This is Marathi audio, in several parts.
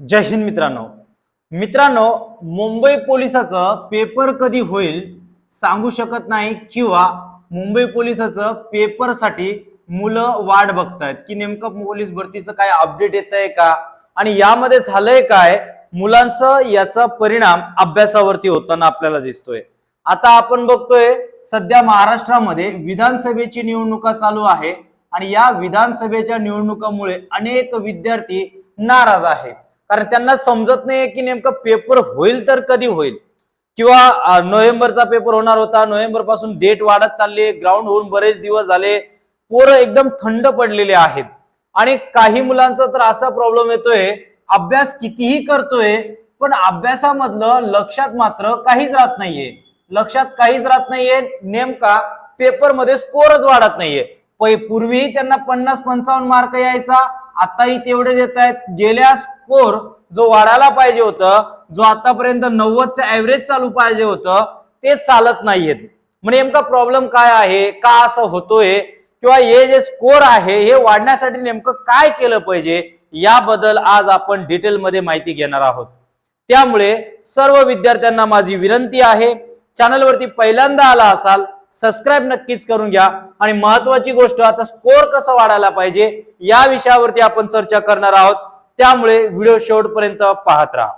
जय हिंद मित्रांनो. मित्रांनो मुंबई पोलिसाचं पेपर कधी होईल सांगू शकत नाही किंवा मुंबई पोलिसाचं पेपरसाठी मुलं वाट बघतायत की नेमकं पोलीस भरतीचं काय अपडेट येत आहे का? आणि यामध्ये झालंय काय? मुलांचं याचा परिणाम अभ्यासावरती होताना आपल्याला दिसतोय. आता आपण बघतोय सध्या महाराष्ट्रामध्ये विधानसभेची निवडणुका चालू आहे आणि या विधानसभेच्या निवडणुकामुळे अनेक विद्यार्थी नाराज आहे कारण त्यांना समजत नाही की नेमकं पेपर होईल तर कधी होईल. किंवा नोव्हेंबरचा पेपर होणार होता नोव्हेंबरपासून डेट वाढत चालली ग्राउंड होऊन बरेच दिवस झाले पोरं एकदम थंड पडलेले आहेत. आणि काही मुलांचा तर असा प्रॉब्लेम येतोय अभ्यास कितीही करतोय पण अभ्यासामधलं लक्षात मात्र काहीच राहत नाहीये. लक्षात काहीच राहत नाहीये नेमका पेपरमध्ये स्कोरच वाढत नाहीये. पूर्वीही त्यांना पन्नास पंचावन्न मार्क यायचा आताही तेवढेच येत आहेत गेल्या स्कोर जो वाढायला पाहिजे होतं जो आतापर्यंत नव्वदचं ऍव्हरेज चालू पाहिजे होतं ते चालत नाहीयेत. म्हणजे नेमका प्रॉब्लेम काय आहे? का असं होतोय? किंवा हे जे स्कोर आहे हे वाढण्यासाठी नेमकं काय केलं पाहिजे? याबद्दल आज आपण डिटेलमध्ये माहिती घेणार आहोत. त्यामुळे सर्व विद्यार्थ्यांना माझी विनंती आहे चॅनलवरती पहिल्यांदा आला असाल सबस्क्राईब नक्कीच करून घ्या. आणि महत्वाची गोष्ट आता स्कोर कसं वाढायला पाहिजे या विषयावरती आपण चर्चा करणार आहोत. त्यामुळे व्हिडिओ शेवटपर्यंत पाहत राहा.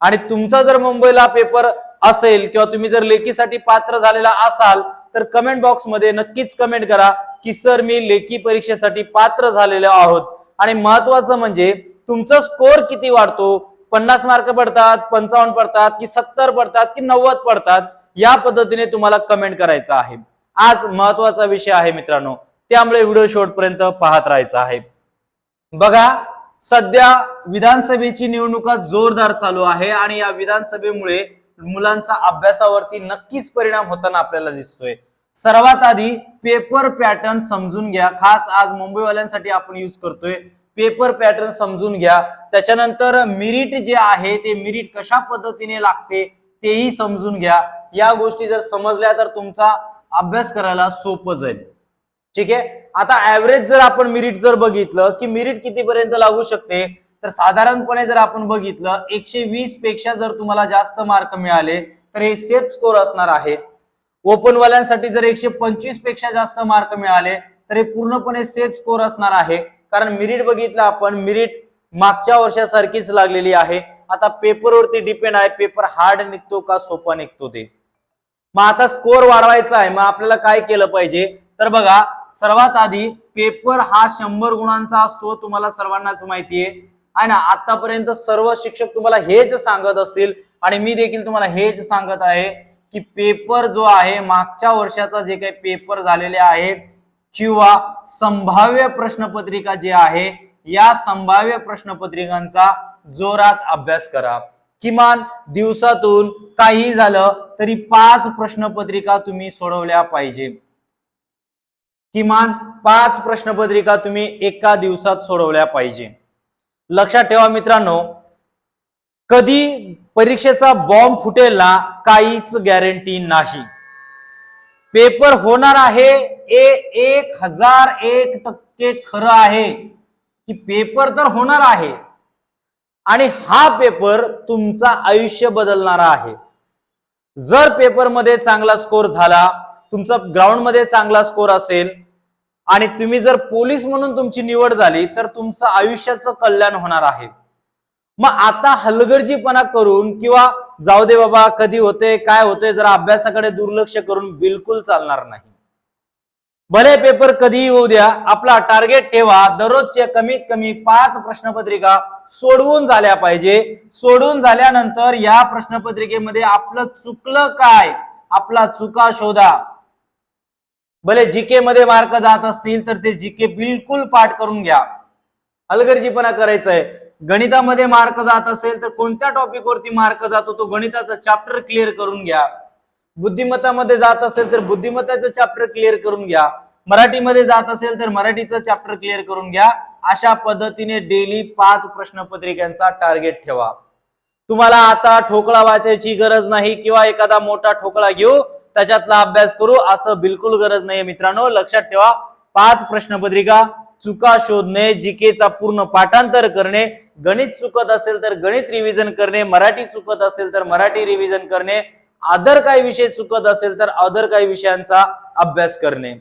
आणि तुमचा जर मुंबईला पेपर असेल किंवा तुम्ही जर लेखीसाठी पात्र झालेला असाल तर कमेंट बॉक्समध्ये नक्कीच कमेंट करा की सर मी लेखी परीक्षेसाठी पात्र झालेलो आहोत. आणि महत्वाचं म्हणजे तुमचा स्कोर किती वाढतो? पन्नास मार्क पडतात पंचावन्न पडतात की सत्तर पडतात की नव्वद पडतात या पद्धतीने तुम्हाला कमेंट करायचं आहे. आज महत्त्वाचा विषय आहे मित्रांनो. त्यामुळे व्हिडिओ शेवटपर्यंत पाहत राहायचा आहे. बघा सध्या विधानसभेची निवडणुका जोरदार चालू आहे आणि या विधानसभेमुळे मुलांचा अभ्यासावरती नक्कीच परिणाम होताना आपल्याला दिसतोय. सर्वात आधी पेपर पॅटर्न समजून घ्या. खास आज मुंबईवाल्यांसाठी आपण युज करतोय पेपर पॅटर्न समजून घ्या. त्याच्यानंतर मिरिट जे आहे ते मिरिट कशा पद्धतीने लागते तेही समजून घ्या. या गोष्टी जर समजल्या तर तुमचा अभ्यास करायला सोपं जाईल. ठीक आहे? आता ऍव्हरेज जर आपण मिरिट जर बघितलं की मिरिट कितीपर्यंत लागू शकते? तर साधारणपणे जर आपण बघितलं एकशे वीसपेक्षा जर तुम्हाला जास्त मार्क मिळाले तर हे सेफ स्कोर असणार आहे. ओपनवाल्यांसाठी जर एकशे पंचवीसपेक्षा जास्त मार्क मिळाले तर हे पूर्णपणे सेफ स्कोर असणार आहे. कारण मिरिट बघितलं आपण मिरिट मागच्या वर्षासारखीच लागलेली आहे. आता पेपरवरती डिपेंड आहे पेपर हार्ड निघतो का सोपा निघतो ते. मग आता स्कोर वाढवायचा आहे मग आपल्याला काय केलं पाहिजे? तर बघा सर्वात आधी पेपर हा शंभर गुणांचा असतो तुम्हाला सर्वांनाच माहिती आहे आहे ना? आतापर्यंत सर्व शिक्षक तुम्हाला हेच सांगत असतील आणि मी देखील तुम्हाला हेच सांगत आहे की पेपर जो आहे मागच्या वर्षाचा जे काही पेपर झालेले आहेत किंवा संभाव्य प्रश्नपत्रिका जे आहे या संभाव्य प्रश्नपत्रिकांचा जोरात अभ्यास करा. किमान दिवसातून काही झालं तरी पाच प्रश्नपत्रिका तुम्ही सोडवल्या पाहिजे. किमान पाच प्रश्नपत्रिका तुम्ही एका दिवसात सोडवल्या पाहिजे. लक्षात ठेवा मित्रांनो कधी परीक्षेचा बॉम्ब फुटेल ना काहीच गॅरंटी नाही. पेपर होणार आहे ए एक हजार एक टक्के खरं आहे. की पेपर तर होणार आहे. आणि हा पेपर तुमचा आयुष्य बदलणारा आहे. जर पेपरमध्ये चांगला स्कोर झाला तुमचा ग्राउंडमध्ये चांगला स्कोर असेल आणि तुम्ही जर पोलीस म्हणून तुमची निवड झाली तर तुमचं आयुष्याचं कल्याण होणार आहे. मग आता हलगर्जीपणा करून किंवा जाऊ दे बाबा कधी होते काय होते जरा अभ्यासाकडे दुर्लक्ष करून बिलकुल चालणार नाही. भले पेपर कधी येऊ द्या आपला टार्गेट ठेवा दररोजचे कमीत कमी पाच प्रश्नपत्रिका सोडवून झाल्या पाहिजे. सोडून झाल्यानंतर या प्रश्नपत्रिकेमध्ये आपलं चुकलं काय? आपला चुका शोधा. भले जीके मध्ये मार्क जात असतील तर ते जीके बिलकुल पाठ करून घ्या. हलगर्जीपणा करायचंय. आहे गणितामध्ये मार्क जात असेल तर कोणत्या टॉपिक वरती मार्क जातो तो गणिताचा चॅप्टर क्लिअर करून घ्या. बुद्धिमत्तामध्ये जात असेल तर बुद्धिमत्ताचं चॅप्टर क्लिअर करून घ्या. मराठीमध्ये जात असेल तर मराठीचं चॅप्टर क्लिअर करून घ्या. अशा पद्धतीने डेली पाच प्रश्नपत्रिकांचा टार्गेट ठेवा. तुम्हाला आता ठोकळा वाचायची गरज नाही किंवा एखादा मोठा ठोकळा घेऊ त्याच्यातला अभ्यास करू. असं बिलकुल गरज नाही मित्रांनो. लक्षात ठेवा. पाच प्रश्नपत्रिका चुका शोधणे जीकेचा पूर्ण पाठांतर करणे गणित चुकत असेल तर गणित रिव्हिजन करणे मराठी चुकत असेल तर मराठी रिव्हिजन करणे अदर काही विषय चुकत असेल तर अदर काही विषयांचा अभ्यास करणे.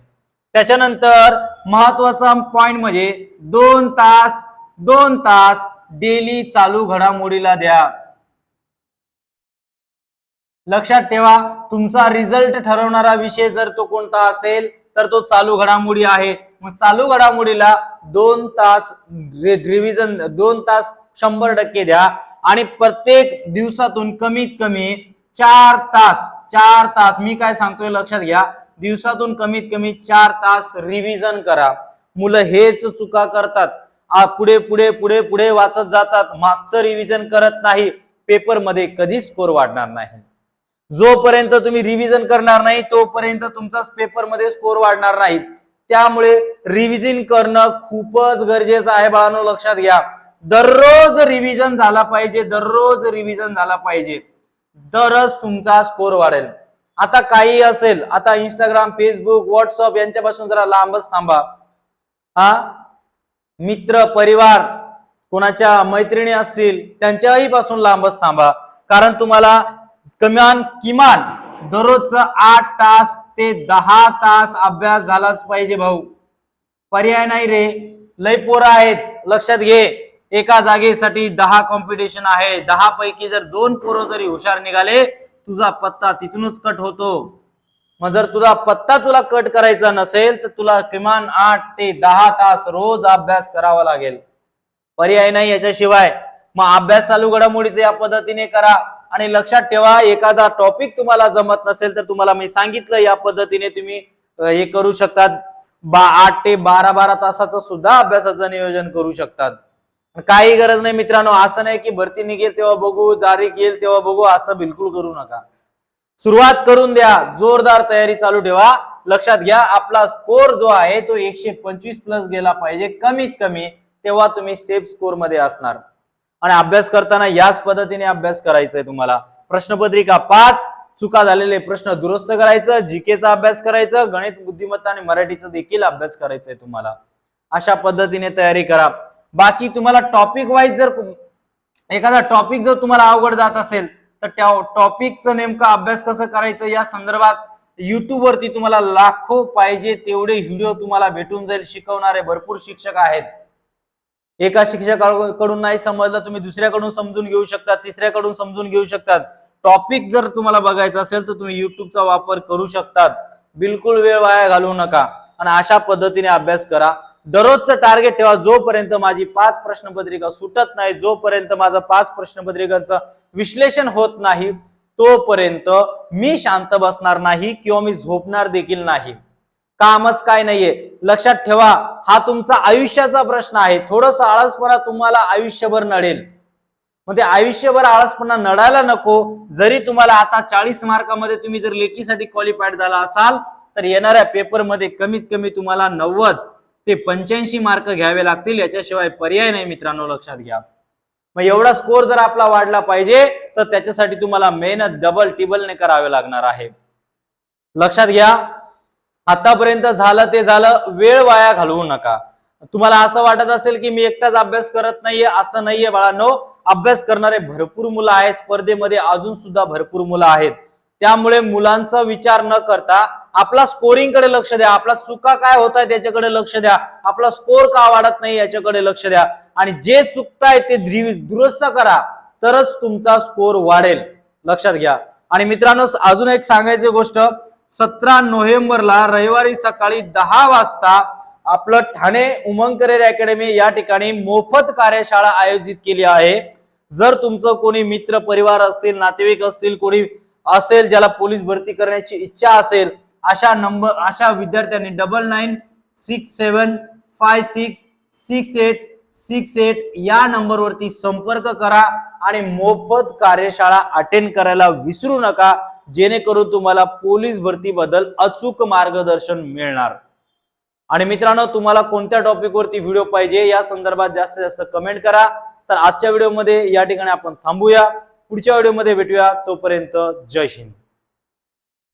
त्याच्यानंतर महत्त्वाचा पॉइंट म्हणजे दोन तास दोन तास डेली चालू घडामोडीला द्या. लक्षात ठेवा तुमचा रिझल्ट ठरवणारा विषय जर तो कोणता असेल तर तो चालू घडामोडी आहे. मग चालू घडामोडीला दोन तास रिव्हिजन दोन तास शंभर टक्के द्या. आणि प्रत्येक दिवसातून कमीत कमी चार तास चार तास मी काय सांगतोय लक्षात घ्या. दिवसातून कमीत कमी चार तास रिव्हिजन करा. मुलं हेच चुका करतात. पुढे पुढे पुढे पुढे वाचत जातात. मागचं रिव्हिजन करत नाही. पेपरमध्ये स्कोर वाढणार नाही. जोपर्यंत तुम्ही रिव्हिजन करणार नाही तोपर्यंत तुमचाच पेपरमध्ये स्कोर वाढणार नाही. त्यामुळे रिव्हिजन करणं खूपच गरजेचं आहे बाळांनो लक्षात घ्या. दररोज रिव्हिजन झाला पाहिजे दररोज रिव्हिजन झाला पाहिजे. तरच तुमचा स्कोर वाढेल. आता काही असेल आता इंस्टाग्राम फेसबुक व्हॉट्सअप यांच्यापासून जरा लांबच थांबा. हा? मित्र परिवार कोणाच्या मैत्रिणी असतील त्यांच्याही पासून लांबच थांबा. कारण तुम्हाला किमान किमान दररोजचा आठ तास ते दहा तास अभ्यास झालाच पाहिजे भाऊ. पर्याय नाही रे. लय पोरं आहेत. लक्षात घे. एका जागेसाठी दहा कॉम्पिटिशन आहे. दहा पैकी जर दोन पोरं जरी हुशार निघाले तुझा पत्ता तिथूनच कट होतो. मग जर तुझा पत्ता तुला कट करायचा नसेल तर तुला किमान आठ ते दहा तास रोज अभ्यास करावा लागेल. पर्याय नाही याच्याशिवाय. मग अभ्यास चालू घडामोडीचे या पद्धतीने करा. आणि लक्षात ठेवा एखादा टॉपिक तुम्हाला जमत नसेल तर तुम्हाला मी सांगितलं या पद्धतीने तुम्ही हे करू शकतात. बा आठ ते बारा बारा तासाचं सुद्धा अभ्यासाचं नियोजन करू शकतात. काही गरज नाही मित्रांनो असं नाही की भरती निघेल तेव्हा बघू जारी येईल तेव्हा बघू असं बिलकुल करू नका. सुरुवात करून द्या जोरदार तयारी चालू ठेवा. लक्षात घ्या आपला स्कोर जो आहे तो एकशे पंचवीस प्लस गेला पाहिजे कमीत कमी तेव्हा तुम्ही सेफ स्कोरमध्ये असणार. आणि अभ्यास करताना याच पद्धतीने अभ्यास करायचा आहे तुम्हाला. प्रश्नपत्रिका पाच चुका झालेले प्रश्न दुरुस्त करायचं जीकेचा अभ्यास करायचं गणित बुद्धिमत्ता आणि मराठीचा देखील अभ्यास करायचा आहे तुम्हाला. अशा पद्धतीने तयारी करा. बाकी तुम्हाला टॉपिक वाईज जर एखादा टॉपिक जर तुम्हाला अवघड जात असेल तर त्या टॉपिकचं नेमका अभ्यास कसं करायचं या संदर्भात युट्यूबवरती तुम्हाला लाखो पाहिजे तेवढे व्हिडिओ तुम्हाला भेटून जाईल. शिकवणारे भरपूर शिक्षक आहेत. एका शिक्षकाकडून नाही समजलं तुम्ही दुसऱ्याकडून समजून घेऊ शकता तिसऱ्याकडून समजून घेऊ शकतात. टॉपिक जर तुम्हाला बघायचं असेल तर तुम्ही युट्यूबचा वापर करू शकतात. बिलकुल वेळ वाया घालवू नका. आणि अशा पद्धतीने अभ्यास करा. दररोजचं टार्गेट ठेवा. जोपर्यंत माझी पाच प्रश्नपत्रिका सुटत नाही जोपर्यंत माझं पाच प्रश्नपत्रिकांचं विश्लेषण होत नाही तोपर्यंत मी शांत बसणार नाही किंवा मी झोपणार देखील नाही. कामच काय नाहीये. लक्षात ठेवा हा तुमचा आयुष्याचा प्रश्न आहे. थोडस आळसपणा तुम्हाला आयुष्यभर नडेल. मग ते आयुष्यभर आळसपणा नडायला नको. जरी तुम्हाला आता चाळीस मार्कामध्ये तुम्ही जर लेखीसाठी क्वालिफाईड झाला असाल तर येणाऱ्या पेपरमध्ये कमीत कमी तुम्हाला नव्वद ते पंच्याऐंशी मार्क घ्यावे लागतील. याच्याशिवाय पर्याय नाही मित्रांनो लक्षात घ्या. मग एवढा स्कोर जर आपला वाढला पाहिजे तर त्याच्यासाठी तुम्हाला मेहनत डबल टिबलने करावे लागणार आहे. लक्षात घ्या आतापर्यंत झालं ते झालं वेळ वाया घालवू नका. तुम्हाला असं वाटत असेल की मी एकटाच अभ्यास करत नाहीये असं नाहीये बाळांनो. अभ्यास करणारे भरपूर मुलं आहेत स्पर्धेमध्ये अजून सुद्धा भरपूर मुलं आहेत. त्यामुळे मुलांचा विचार न करता आपला स्कोरिंगकडे लक्ष द्या. आपला चुका काय होत आहे त्याच्याकडे लक्ष द्या. आपला स्कोर का वाढत नाही याच्याकडे लक्ष द्या. आणि जे चुकताय ते दुरुस्त करा. तरच तुमचा स्कोर वाढेल. लक्षात घ्या. आणि मित्रांनो अजून एक सांगायची गोष्ट. सतरा नोव्हेंबरला रविवारी सकाळी दहा वाजता आपलं ठाणे उमंग करिअर अकॅडमी या ठिकाणी मोफत कार्यशाळा आयोजित केली आहे. जर तुमचं कोणी मित्र परिवार असतील नातेवाईक असतील कोणी असेल ज्याला पोलीस भरती करण्याची इच्छा असेल अशा नंबर अशा विद्यार्थ्यांनी double nine six seven five six six eight six eight या नंबरवरती संपर्क करा आणि मोफत कार्यशाळा अटेंड करायला विसरू नका जेणेकरून तुम्हाला पोलीस भरतीबद्दल अचूक मार्गदर्शन मिळणार. आणि मित्रांनो तुम्हाला कोणत्या टॉपिक वरती व्हिडिओ पाहिजे या संदर्भात जास्तीत जास्त कमेंट करा. तर आजच्या व्हिडिओमध्ये या ठिकाणी आपण थांबूया. पुढच्या व्हिडिओमध्ये भेटूया. तोपर्यंत जय हिंद.